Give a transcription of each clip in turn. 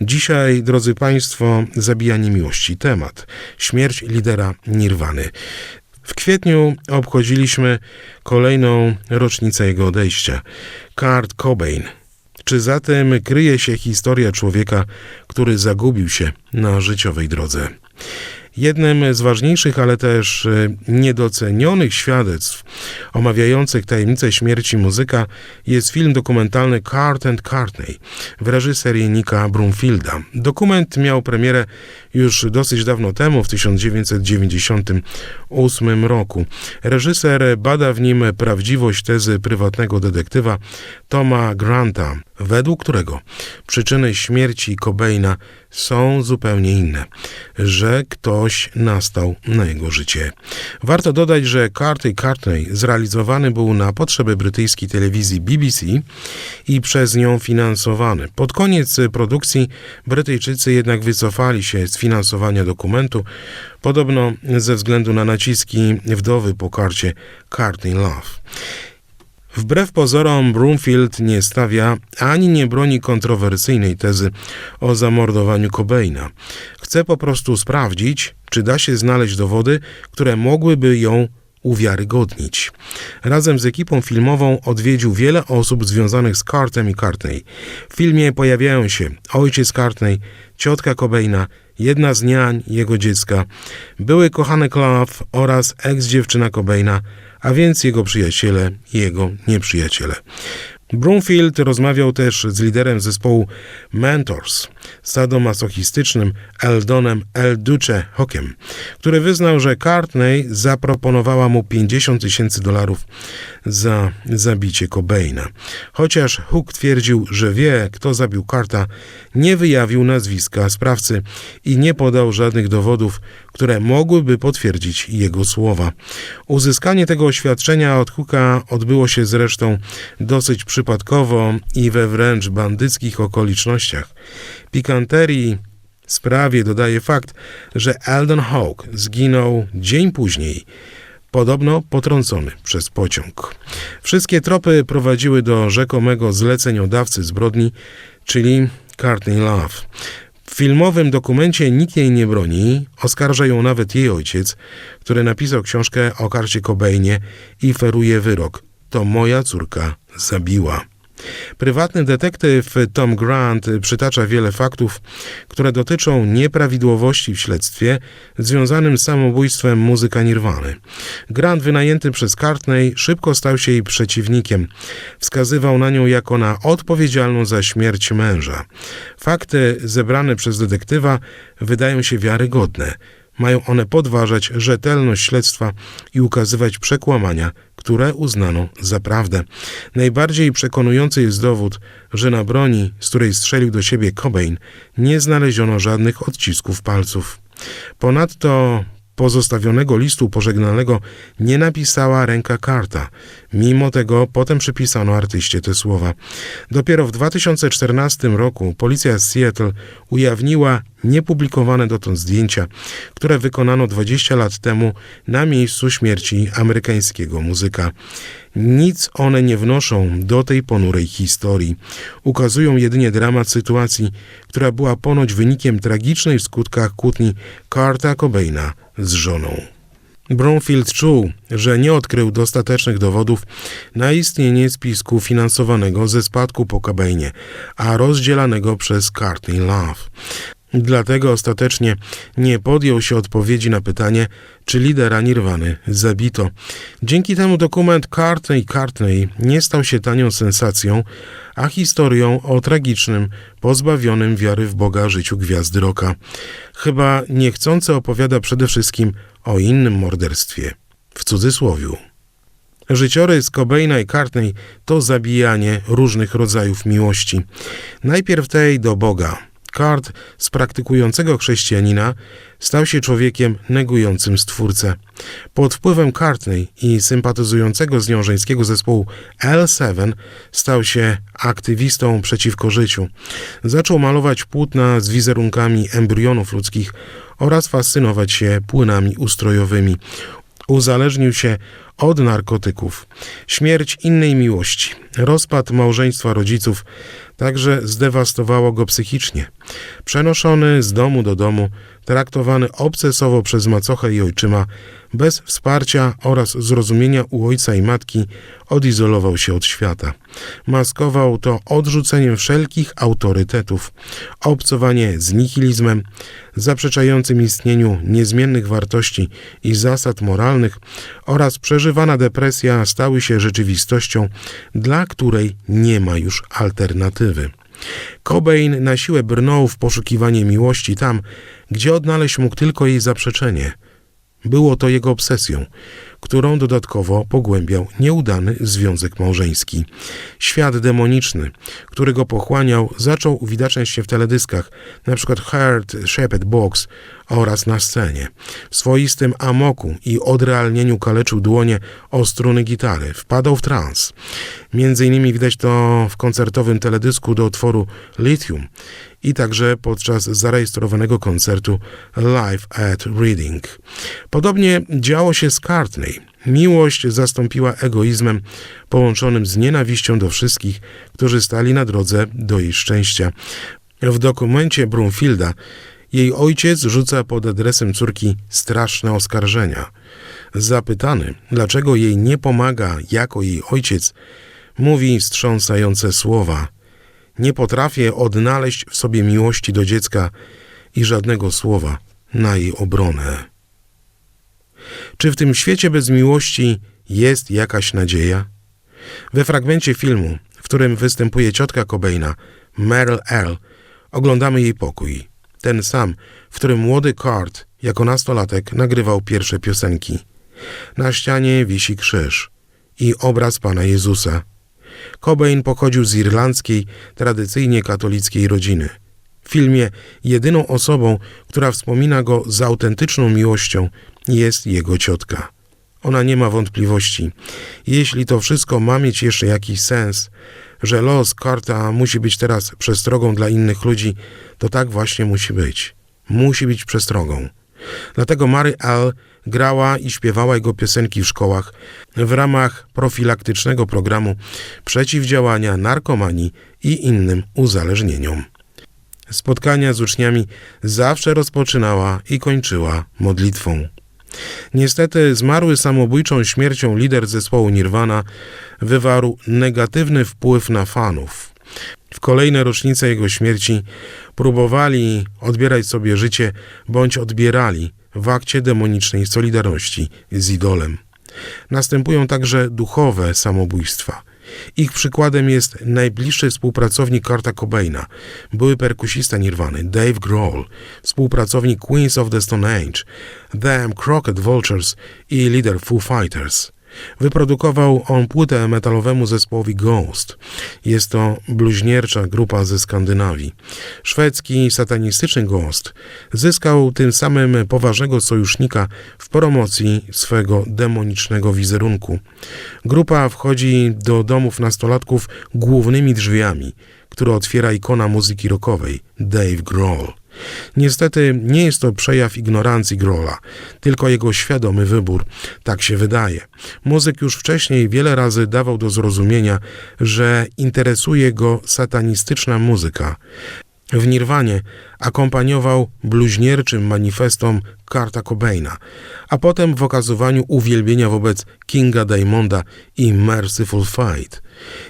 Dzisiaj, drodzy Państwo, zabijanie miłości. Temat. Śmierć lidera Nirwany. W kwietniu obchodziliśmy kolejną rocznicę jego odejścia. Kurt Cobain. Czy za tym kryje się historia człowieka, który zagubił się na życiowej drodze? Jednym z ważniejszych, ale też e, niedocenionych świadectw omawiających tajemnicę śmierci muzyka jest film dokumentalny Cart and Cartney w reżyserii Nika Brumfielda. Dokument miał premierę już dosyć dawno temu, w 1998 roku. Reżyser bada w nim prawdziwość tezy prywatnego detektywa Toma Granta, według którego przyczyny śmierci Cobaina są zupełnie inne, że ktoś nastał na jego życie. Warto dodać, że Carty Cartney zrealizowany był na potrzeby brytyjskiej telewizji BBC i przez nią finansowany. Pod koniec produkcji Brytyjczycy jednak wycofali się z finansowania dokumentu, podobno ze względu na naciski wdowy po karcie Cartney Love. Wbrew pozorom Broomfield nie stawia ani nie broni kontrowersyjnej tezy o zamordowaniu Cobaina. Chce po prostu sprawdzić, czy da się znaleźć dowody, które mogłyby ją uwiarygodnić. Razem z ekipą filmową odwiedził wiele osób związanych z Cartem i Cartney. W filmie pojawiają się ojciec Cartney, ciotka Cobaina, jedna z niań jego dziecka, były kochany Love oraz ex-dziewczyna Cobaina, a więc jego przyjaciele i jego nieprzyjaciele. Broomfield rozmawiał też z liderem zespołu Mentors, sadomasochistycznym Eldonem El Duce który wyznał, że Cartney zaproponowała mu 50 tysięcy dolarów za zabicie Cobaina. Chociaż Hook twierdził, że wie, kto zabił Carta, nie wyjawił nazwiska sprawcy i nie podał żadnych dowodów, które mogłyby potwierdzić jego słowa. Uzyskanie tego oświadczenia od Hooka odbyło się zresztą dosyć przypadkowo i we wręcz bandyckich okolicznościach. Pikanterii sprawie dodaje fakt, że Eldon Hawk zginął dzień później, podobno potrącony przez pociąg. Wszystkie tropy prowadziły do rzekomego zleceniodawcy zbrodni, czyli Courtney Love. W filmowym dokumencie nikt jej nie broni, oskarża ją nawet jej ojciec, który napisał książkę o karcie Cobainie i feruje wyrok. To moja córka zabiła. Prywatny detektyw Tom Grant przytacza wiele faktów, które dotyczą nieprawidłowości w śledztwie związanym z samobójstwem muzyka Nirwany. Grant, wynajęty przez Cartney, szybko stał się jej przeciwnikiem. Wskazywał na nią jako na odpowiedzialną za śmierć męża. Fakty zebrane przez detektywa wydają się wiarygodne. Mają one podważać rzetelność śledztwa i ukazywać przekłamania, które uznano za prawdę. Najbardziej przekonujący jest dowód, że na broni, z której strzelił do siebie Cobain, nie znaleziono żadnych odcisków palców. Ponadto pozostawionego listu pożegnalnego nie napisała ręka karta. Mimo tego potem przypisano artyście te słowa. Dopiero w 2014 roku policja z Seattle ujawniła niepublikowane dotąd zdjęcia, które wykonano 20 lat temu na miejscu śmierci amerykańskiego muzyka. Nic one nie wnoszą do tej ponurej historii. Ukazują jedynie dramat sytuacji, która była ponoć wynikiem tragicznej w skutkach kłótni Carta Cobaina z żoną. Bromfield czuł, że nie odkrył dostatecznych dowodów na istnienie spisku finansowanego ze spadku po Cobainie, a rozdzielanego przez Courtney Love. Dlatego ostatecznie nie podjął się odpowiedzi na pytanie, czy lidera Nirwany zabito. Dzięki temu dokument Cartney Cartney nie stał się tanią sensacją, a historią o tragicznym, pozbawionym wiary w Boga życiu gwiazdy roka. Chyba niechcący opowiada przede wszystkim o innym morderstwie. W cudzysłowiu. Życiorys Cobaina i Cartney to zabijanie różnych rodzajów miłości. Najpierw tej do Boga, Card z praktykującego chrześcijanina stał się człowiekiem negującym Stwórcę. Pod wpływem Cartney i sympatyzującego z nią żeńskiego zespołu L7 stał się aktywistą przeciwko życiu. Zaczął malować płótna z wizerunkami embrionów ludzkich oraz fascynować się płynami ustrojowymi. Uzależnił się od narkotyków. Śmierć innej miłości, rozpad małżeństwa rodziców także zdewastowało go psychicznie. Przenoszony z domu do domu, traktowany obcesowo przez macochę i ojczyma, bez wsparcia oraz zrozumienia u ojca i matki, odizolował się od świata. Maskował to odrzuceniem wszelkich autorytetów, obcowanie z nihilizmem, zaprzeczającym istnieniu niezmiennych wartości i zasad moralnych oraz przeżywana depresja stały się rzeczywistością, dla której nie ma już alternatywy. Cobain na siłę brnął w poszukiwanie miłości tam, gdzie odnaleźć mógł tylko jej zaprzeczenie. Było to jego obsesją, którą dodatkowo pogłębiał nieudany związek małżeński. Świat demoniczny, który go pochłaniał, zaczął uwidaczać się w teledyskach, np. Heart Shepherd Box oraz na scenie. W swoistym amoku i odrealnieniu kaleczył dłonie o struny gitary, wpadał w trans. Między innymi widać to w koncertowym teledysku do utworu Lithium i także podczas zarejestrowanego koncertu Live at Reading. Podobnie działo się z Courtney. Miłość zastąpiła egoizmem połączonym z nienawiścią do wszystkich, którzy stali na drodze do jej szczęścia. W dokumencie Brumfielda jej ojciec rzuca pod adresem córki straszne oskarżenia. Zapytany, dlaczego jej nie pomaga jako jej ojciec, mówi wstrząsające słowa – nie potrafię odnaleźć w sobie miłości do dziecka i żadnego słowa na jej obronę. Czy w tym świecie bez miłości jest jakaś nadzieja? We fragmencie filmu, w którym występuje ciotka Cobaina, Meryl Earl, oglądamy jej pokój. Ten sam, w którym młody Cart jako nastolatek nagrywał pierwsze piosenki. Na ścianie wisi krzyż i obraz Pana Jezusa. Cobain pochodził z irlandzkiej, tradycyjnie katolickiej rodziny. W filmie jedyną osobą, która wspomina go z autentyczną miłością, jest jego ciotka. Ona nie ma wątpliwości. Jeśli to wszystko ma mieć jeszcze jakiś sens, że los Karta musi być teraz przestrogą dla innych ludzi, to tak właśnie musi być. Musi być przestrogą. Dlatego Mary L. grała i śpiewała jego piosenki w szkołach w ramach profilaktycznego programu przeciwdziałania narkomanii i innym uzależnieniom. Spotkania z uczniami zawsze rozpoczynała i kończyła modlitwą. Niestety zmarły samobójczą śmiercią lider zespołu Nirvana wywarł negatywny wpływ na fanów. W kolejne rocznice jego śmierci próbowali odbierać sobie życie bądź odbierali w akcie demonicznej solidarności z idolem. Następują także duchowe samobójstwa. Ich przykładem jest najbliższy współpracownik Karta Cobaina, były perkusista Nirwany Dave Grohl, współpracownik Queens of the Stone Age, Them Crockett Vultures i lider Foo Fighters. Wyprodukował on płytę metalowemu zespołowi Ghost. Jest to bluźniercza grupa ze Skandynawii. Szwedzki satanistyczny Ghost zyskał tym samym poważnego sojusznika w promocji swego demonicznego wizerunku. Grupa wchodzi do domów nastolatków głównymi drzwiami, które otwiera ikona muzyki rockowej Dave Grohl. Niestety nie jest to przejaw ignorancji Grola, tylko jego świadomy wybór. Tak się wydaje. Muzyk już wcześniej wiele razy dawał do zrozumienia, że interesuje go satanistyczna muzyka. W Nirwanie akompaniował bluźnierczym manifestom Karta Cobaina, a potem w okazywaniu uwielbienia wobec Kinga Diamonda i Merciful Fight.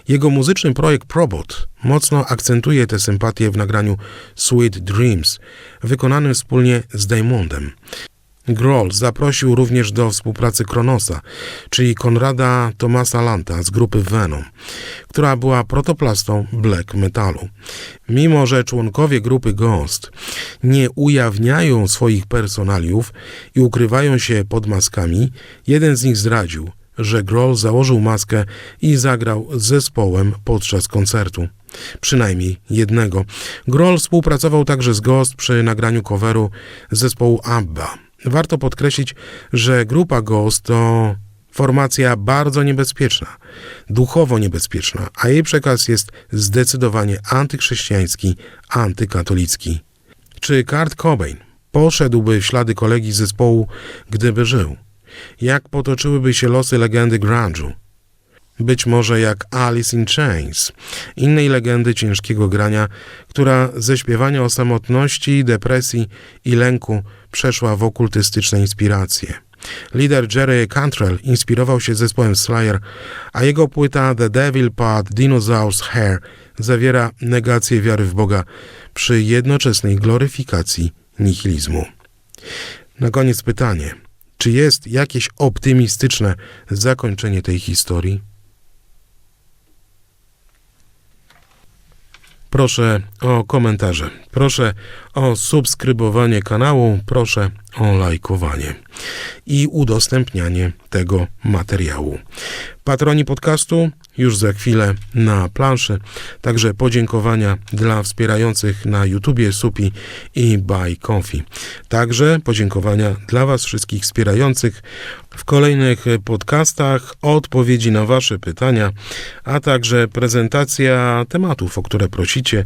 Jego muzyczny projekt Probot mocno akcentuje tę sympatię w nagraniu Sweet Dreams, wykonanym wspólnie z Diamondem. Grohl zaprosił również do współpracy Kronosa, czyli Konrada Tomasa Lanta z grupy Venom, która była protoplastą black metalu. Mimo, że członkowie grupy Ghost nie ujawniają swoich personaliów i ukrywają się pod maskami, jeden z nich zdradził, że Grohl założył maskę i zagrał z zespołem podczas koncertu. Przynajmniej jednego. Grohl współpracował także z Ghost przy nagraniu coveru zespołu ABBA. Warto podkreślić, że grupa Ghost to formacja bardzo niebezpieczna, duchowo niebezpieczna, a jej przekaz jest zdecydowanie antychrześcijański, antykatolicki. Czy Kurt Cobain poszedłby w ślady kolegi z zespołu, gdyby żył? Jak potoczyłyby się losy legendy grunge'u? Być może jak Alice in Chains, innej legendy ciężkiego grania, która ze śpiewania o samotności, depresji i lęku przeszła w okultystyczne inspiracje. Lider Jerry Cantrell inspirował się zespołem Slayer, a jego płyta The Devil Part Dinosaur's Hair zawiera negację wiary w Boga przy jednoczesnej gloryfikacji nihilizmu. Na koniec pytanie: czy jest jakieś optymistyczne zakończenie tej historii? Proszę o komentarze, proszę o subskrybowanie kanału, proszę o lajkowanie i udostępnianie tego materiału. Patroni podcastu już za chwilę na planszy, także podziękowania dla wspierających na YouTubie Supi i Buy Coffee. Także podziękowania dla Was wszystkich wspierających w kolejnych podcastach, odpowiedzi na Wasze pytania, a także prezentacja tematów, o które prosicie.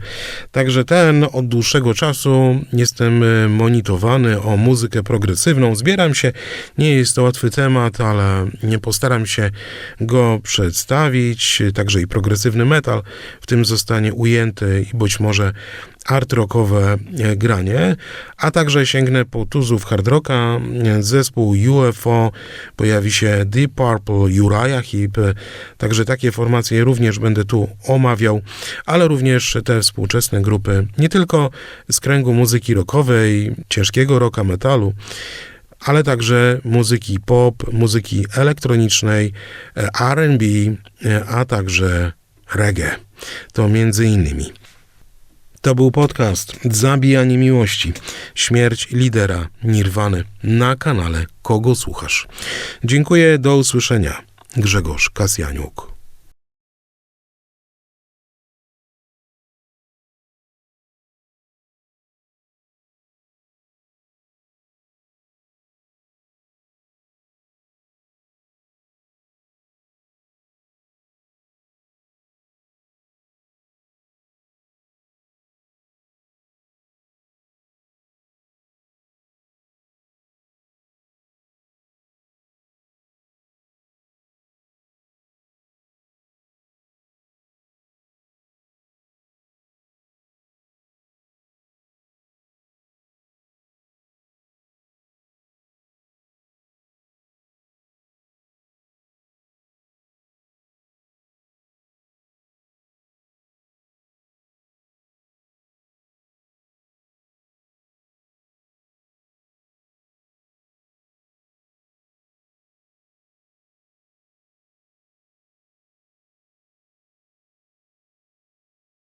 Także ten od dłuższego czasu jestem monitorowany o muzykę progresywną. Zbieram się, nie jest to łatwy temat, ale nie postaram się go przedstawić. Także i progresywny metal w tym zostanie ujęty i być może art rockowe e, granie, a także sięgnę po tuzów hard rocka, zespół UFO, pojawi się Deep Purple, Uriah Heep, także takie formacje również będę tu omawiał, ale również te współczesne grupy, nie tylko z kręgu muzyki rockowej, ciężkiego rocka, metalu, ale także muzyki pop, muzyki elektronicznej, e, R&B, e, a także reggae. To między innymi. To był podcast Zabijanie Miłości. Śmierć lidera Nirwany na kanale Kogo Słuchasz. Dziękuję, do usłyszenia. Grzegorz Kasjaniuk.